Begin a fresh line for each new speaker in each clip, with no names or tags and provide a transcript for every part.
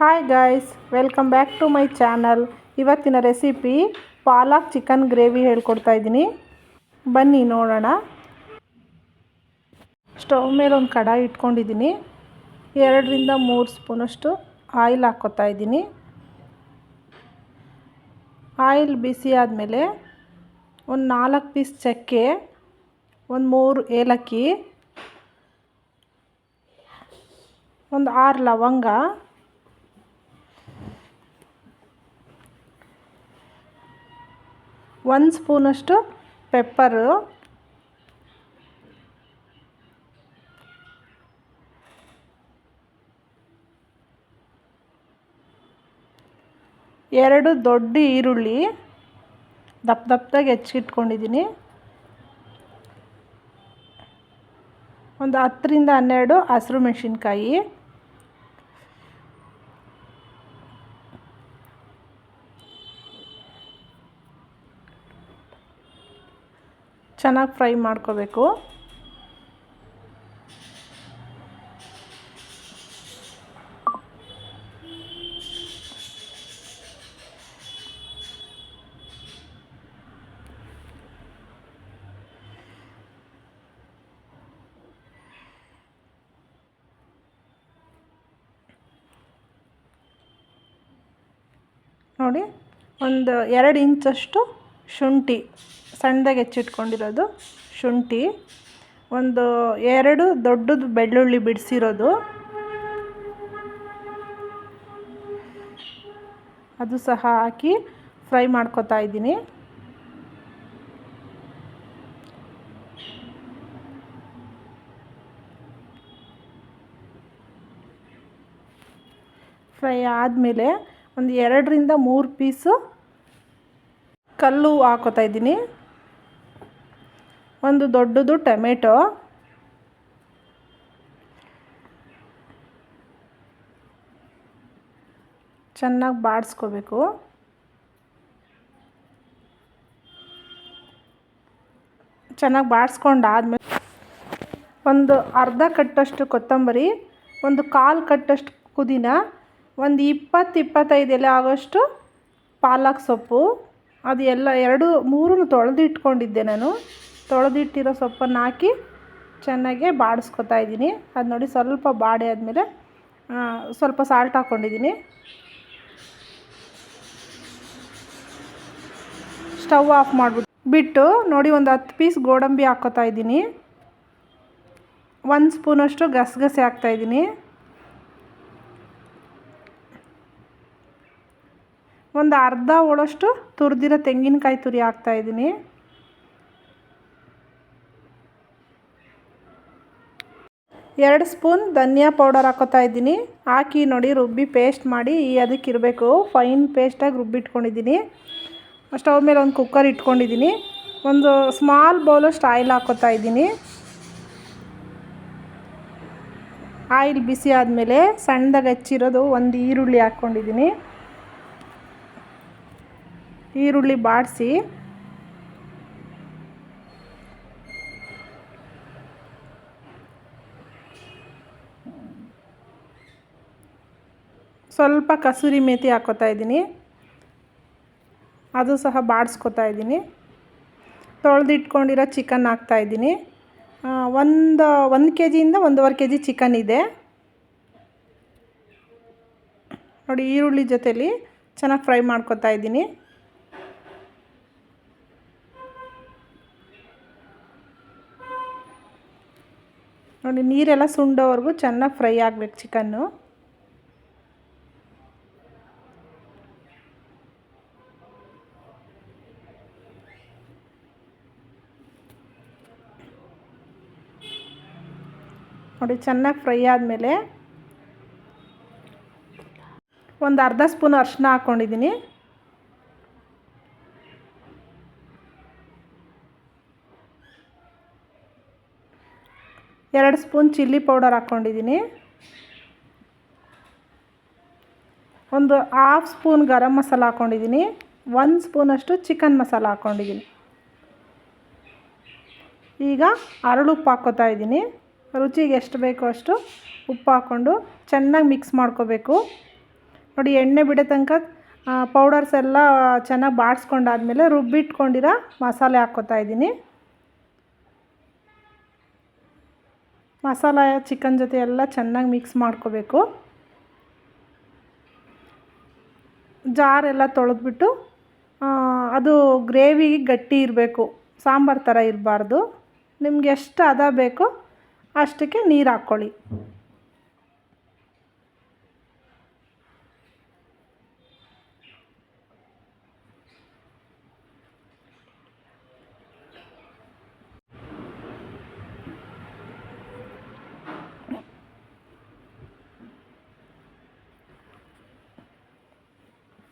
Hi guys welcome back to my channel ಇವತ್ತಿನ recipe palak chicken gravy ಹೇಳ್ಕೊಡ್ತಾ ಇದ್ದೀನಿ. ಬನ್ನಿ ನೋಡೋಣ. ಸ್ಟವ್ ಮೇಲೆ ಒಂದು ಕಡಾಯಿ ಇಟ್ಕೊಂಡಿದ್ದೀನಿ. ಎರಡರಿಂದ ಮೂರು ಸ್ಪೂನಷ್ಟು ಆಯಿಲ್ ಹಾಕ್ಕೊತಾ ಇದ್ದೀನಿ. ಆಯಿಲ್ ಬಿಸಿ ಆದಮೇಲೆ ಒಂದು ನಾಲ್ಕು ಪೀಸ್ ಚಕ್ಕೆ ಒಂದು ಮೂರು ಏಲಕ್ಕಿ, ಒಂದು ಆರು ಲವಂಗ ಒಂದು ಸ್ಪೂನಷ್ಟು ಪೆಪ್ಪರು. ಎರಡು ದೊಡ್ಡ ಈರುಳ್ಳಿ ದಪ್ಪ ದಪ್ಪದಾಗಿ ಹೆಚ್ಚಿಟ್ಕೊಂಡಿದ್ದೀನಿ. ಒಂದು ಹತ್ತರಿಂದ ಹನ್ನೆರಡು ಹಸಿರು ಮೆಣಸಿನ್ಕಾಯಿ. ಚೆನ್ನಾಗಿ ಫ್ರೈ ಮಾಡ್ಕೋಬೇಕು. ನೋಡಿ ಒಂದು ಎರಡು ಇಂಚಷ್ಟು ಶುಂಠಿ. ಸಣ್ಣದಾಗಿ ಹೆಚ್ಚಿಟ್ಕೊಂಡಿರೋದು ಶುಂಠಿ, ಒಂದು ಎರಡು ದೊಡ್ಡದು ಬೆಳ್ಳುಳ್ಳಿ ಬಿಡಿಸಿರೋದು. ಅದು ಸಹ ಹಾಕಿ ಫ್ರೈ ಮಾಡ್ಕೊತಾ ಇದ್ದೀನಿ. ಫ್ರೈ ಆದಮೇಲೆ ಒಂದು ಎರಡರಿಂದ ಮೂರು ಪೀಸು ಕಲ್ಲು ಹಾಕೋತಾ ಇದ್ದೀನಿ. ಒಂದು ದೊಡ್ಡದು ಟೊಮೆಟೊ. ಚೆನ್ನಾಗಿ ಬಾಡಿಸ್ಕೋಬೇಕು. ಚೆನ್ನಾಗಿ ಬಾಡಿಸ್ಕೊಂಡಾದ್ಮೇಲೆ ಒಂದು ಅರ್ಧ ಕಟ್ಟಷ್ಟು ಕೊತ್ತಂಬರಿ, ಒಂದು ಕಾಲು ಕಟ್ಟಷ್ಟು ಪುದೀನ, ಒಂದು ಇಪ್ಪತ್ತು ಇಪ್ಪತ್ತೈದು ಎಲೆ ಆಗೋಷ್ಟು ಪಾಲಕ್ ಸೊಪ್ಪು. ಅದು ಎಲ್ಲ ಎರಡು, ಮೂರನ್ನು ತೊಳೆದು ಇಟ್ಕೊಂಡಿದ್ದೆ ನಾನು. ತೊಳೆದಿಟ್ಟಿರೋ ಸೊಪ್ಪನ್ನು ಹಾಕಿ ಚೆನ್ನಾಗಿ ಬಾಡಿಸ್ಕೊತಾ ಇದ್ದೀನಿ. ಅದು ನೋಡಿ ಸ್ವಲ್ಪ ಬಾಡಿ ಆದಮೇಲೆ ಸ್ವಲ್ಪ ಸಾಲ್ಟ್ ಹಾಕ್ಕೊಂಡಿದ್ದೀನಿ ಸ್ಟವ್ ಆಫ್ ಮಾಡಿಬಿಟ್ಟು ಬಿಟ್ಟು ನೋಡಿ ಒಂದು ಹತ್ತು ಪೀಸ್ ಗೋಡಂಬಿ ಹಾಕ್ಕೋತಾ ಇದ್ದೀನಿ. ಒಂದು ಸ್ಪೂನಷ್ಟು ಗಸಗಸೆ ಹಾಕ್ತಾಯಿದ್ದೀನಿ ಒಂದು ಅರ್ಧ ಹೋಳಷ್ಟು ತುರಿದಿರೋ ತೆಂಗಿನಕಾಯಿ ತುರಿ ಹಾಕ್ತಾಯಿದ್ದೀನಿ ಎರಡು ಸ್ಪೂನ್ ಧನಿಯಾ ಪೌಡರ್ ಹಾಕೋತಾ ಇದ್ದೀನಿ. ಹಾಕಿ ನೋಡಿ ರುಬ್ಬಿ ಪೇಸ್ಟ್ ಮಾಡಿ ಅದಕ್ಕೆ ಇರಬೇಕು. ಫೈನ್ ಪೇಸ್ಟಾಗಿ ರುಬ್ಬಿಟ್ಕೊಂಡಿದ್ದೀನಿ ಸ್ಟವ್ ಮೇಲೆ ಒಂದು ಕುಕ್ಕರ್ ಇಟ್ಕೊಂಡಿದ್ದೀನಿ. ಒಂದು ಸ್ಮಾಲ್ ಬೌಲಷ್ಟು ಆಯಿಲ್ ಹಾಕೋತಾ ಇದ್ದೀನಿ. ಆಯಿಲ್ ಬಿಸಿ ಆದಮೇಲೆ ಸಣ್ಣದಾಗಿ ಹಚ್ಚಿರೋದು ಒಂದು ಈರುಳ್ಳಿ ಹಾಕ್ಕೊಂಡಿದ್ದೀನಿ. ಈರುಳ್ಳಿ ಬಾಡಿಸಿ ಸ್ವಲ್ಪ ಕಸೂರಿ ಮೇತಿ ಹಾಕೋತಾ ಇದ್ದೀನಿ. ಅದು ಸಹ ಬಾಡಿಸ್ಕೊತಾ ಇದ್ದೀನಿ. ತೊಳೆದಿಟ್ಕೊಂಡಿರೋ ಚಿಕನ್ ಹಾಕ್ತಾಯಿದ್ದೀನಿ ಒಂದು ಒಂದು ಕೆ ಜಿಯಿಂದ ಒಂದೂವರೆ ಕೆ ಜಿ ಚಿಕನ್ ಇದೆ. ನೋಡಿ, ಈರುಳ್ಳಿ ಜೊತೇಲಿ ಚೆನ್ನಾಗಿ ಫ್ರೈ ಮಾಡ್ಕೊತಾ ಇದ್ದೀನಿ. ನೋಡಿ, ನೀರೆಲ್ಲ ಸುಂಡೋವರೆಗೂ ಚೆನ್ನಾಗಿ ಫ್ರೈ ಆಗಬೇಕು ಚಿಕನ್ನು. ನೋಡಿ, ಚೆನ್ನಾಗಿ ಫ್ರೈ ಆದಮೇಲೆ ಒಂದು ಅರ್ಧ ಸ್ಪೂನ್ ಅರಿಶಿನ ಹಾಕ್ಕೊಂಡಿದ್ದೀನಿ ಎರಡು ಸ್ಪೂನ್ ಚಿಲ್ಲಿ ಪೌಡರ್ ಹಾಕ್ಕೊಂಡಿದ್ದೀನಿ ಒಂದು ಹಾಫ್ ಸ್ಪೂನ್ ಗರಂ ಮಸಾಲ ಹಾಕ್ಕೊಂಡಿದ್ದೀನಿ ಒಂದು ಸ್ಪೂನಷ್ಟು ಚಿಕನ್ ಮಸಾಲ ಹಾಕ್ಕೊಂಡಿದ್ದೀನಿ ಈಗ ಅರಳುಪ್ಪು ಹಾಕ್ಕೋತಾ ಇದ್ದೀನಿ ರುಚಿಗೆ ಎಷ್ಟು ಬೇಕೋ ಅಷ್ಟು ಉಪ್ಪು ಹಾಕ್ಕೊಂಡು ಚೆನ್ನಾಗಿ ಮಿಕ್ಸ್ ಮಾಡ್ಕೋಬೇಕು. ನೋಡಿ, ಎಣ್ಣೆ ಬಿಡೋ ತನಕ ಪೌಡರ್ಸ್ ಎಲ್ಲ ಚೆನ್ನಾಗಿ ಬಾಡಿಸ್ಕೊಂಡಾದ್ಮೇಲೆ ರುಬ್ಬಿಟ್ಕೊಂಡಿರೋ ಮಸಾಲೆ ಹಾಕ್ಕೋತಾ ಇದ್ದೀನಿ. ಮಸಾಲ ಚಿಕನ್ ಜೊತೆ ಎಲ್ಲ ಚೆನ್ನಾಗಿ ಮಿಕ್ಸ್ ಮಾಡ್ಕೋಬೇಕು. ಜಾರೆಲ್ಲ ತೊಳೆದ್ಬಿಟ್ಟು ಅದು ಗ್ರೇವಿ ಗಟ್ಟಿ ಇರಬೇಕು. ಸಾಂಬಾರು ಥರ ಇರಬಾರ್ದು. ನಿಮ್ಗೆ ಎಷ್ಟು ಅದ ಬೇಕೋ ಅಷ್ಟಕ್ಕೆ ನೀರು ಹಾಕ್ಕೊಳ್ಳಿ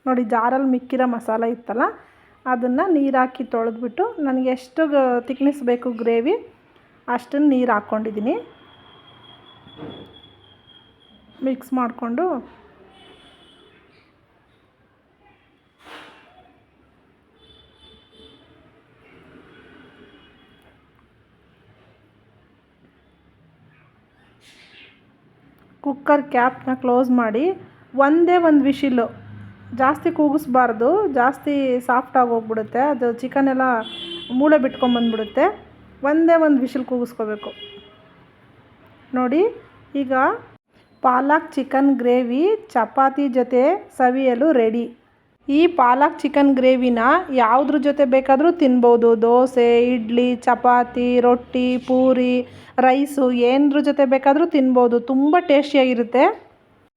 ನೋಡಿ ಜಾರಲ್ಲಿ ಮಿಕ್ಕಿರೋ ಮಸಾಲ ಇತ್ತಲ್ಲ, ಅದನ್ನು ನೀರು ಹಾಕಿ ತೊಳೆದ್ಬಿಟ್ಟು, ನನಗೆ ಎಷ್ಟು ತಿಕ್ನೆಸ್ ಬೇಕು ಗ್ರೇವಿ ಅಷ್ಟನ್ನು ನೀರು ಹಾಕ್ಕೊಂಡಿದ್ದೀನಿ ಮಿಕ್ಸ್ ಮಾಡಿಕೊಂಡು ಕುಕ್ಕರ್ ಕ್ಯಾಪ್ನ ಕ್ಲೋಸ್ ಮಾಡಿ ಒಂದೇ ಒಂದು ವಿಶಿಲ್ಲು ಜಾಸ್ತಿ ಕೂಗಿಸ್ಬಾರ್ದು, ಜಾಸ್ತಿ ಸಾಫ್ಟಾಗಿ ಹೋಗ್ಬಿಡುತ್ತೆ. ಅದು ಚಿಕನ್ ಮೂಳೆ ಬಿಟ್ಕೊಂಬಂದ್ಬಿಡುತ್ತೆ ಒಂದೇ ಒಂದು ವಿಷಲ್ ಕೂಗಿಸ್ಕೋಬೇಕು. ನೋಡಿ, ಈಗ ಪಾಲಕ್ ಚಿಕನ್ ಗ್ರೇವಿ ಚಪಾತಿ ಜೊತೆ ಸವಿಯಲು ರೆಡಿ. ಈ ಪಾಲಕ್ ಚಿಕನ್ ಗ್ರೇವಿನ ಯಾವುದ್ರ ಜೊತೆ ಬೇಕಾದರೂ ತಿನ್ಬೋದು. ದೋಸೆ, ಇಡ್ಲಿ, ಚಪಾತಿ, ರೊಟ್ಟಿ, ಪೂರಿ, ರೈಸು ಏನರ ಜೊತೆ ಬೇಕಾದರೂ ತಿನ್ಬೋದು. ತುಂಬ ಟೇಸ್ಟಿಯಾಗಿರುತ್ತೆ.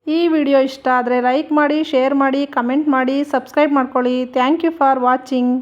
ಈ ವಿಡಿಯೋ ಇಷ್ಟ ಆದರೆ ಲೈಕ್ ಮಾಡಿ, ಶೇರ್ ಮಾಡಿ, ಕಮೆಂಟ್ ಮಾಡಿ, ಸಬ್ಸ್ಕ್ರೈಬ್ ಮಾಡ್ಕೊಳ್ಳಿ. Thank you for watching.